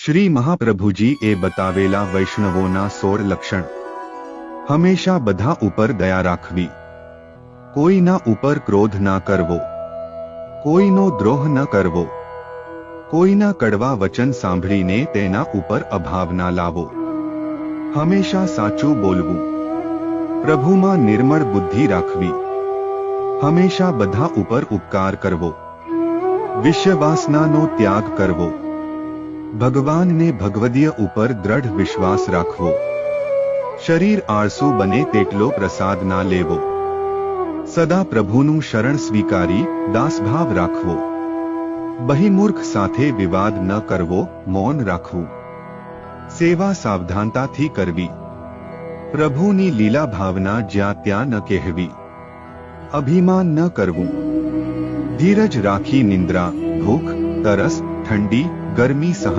શ્રી મહાપ્રભુજી એ બતાવેલા વૈષ્ણવોના સોળ લક્ષણ હંમેશા બધા ઉપર દયા રાખવી કોઈના ઉપર ક્રોધ ના કરવો કોઈનો દ્રોહ ન કરવો કોઈના કડવા વચન સાંભળીને તેના ઉપર અભાવ ના લાવો હંમેશા સાચું બોલવું પ્રભુમાં નિર્મળ બુદ્ધિ રાખવી હંમેશા બધા ઉપર ઉપકાર કરવો વિશ્વવાસનાનો ત્યાગ કરવો ભગવાનને ભગવદીય ઉપર દ્રઢ વિશ્વાસ રાખવો શરીર આળસુ બને તેટલો પ્રસાદ ના લેવો સદા પ્રભુનું શરણ સ્વીકારી દાસભાવ રાખવો બહિમૂર્ખ સાથે વિવાદ ન કરવો મૌન રાખવું સેવા સાવધાનતાથી કરવી પ્રભુની લીલા ભાવના જ્યાં ત્યાં ન કહેવી અભિમાન ન કરવું ધીરજ રાખી નિંદ્રા ભૂખ તરસ ઠંડી ગરમી સહન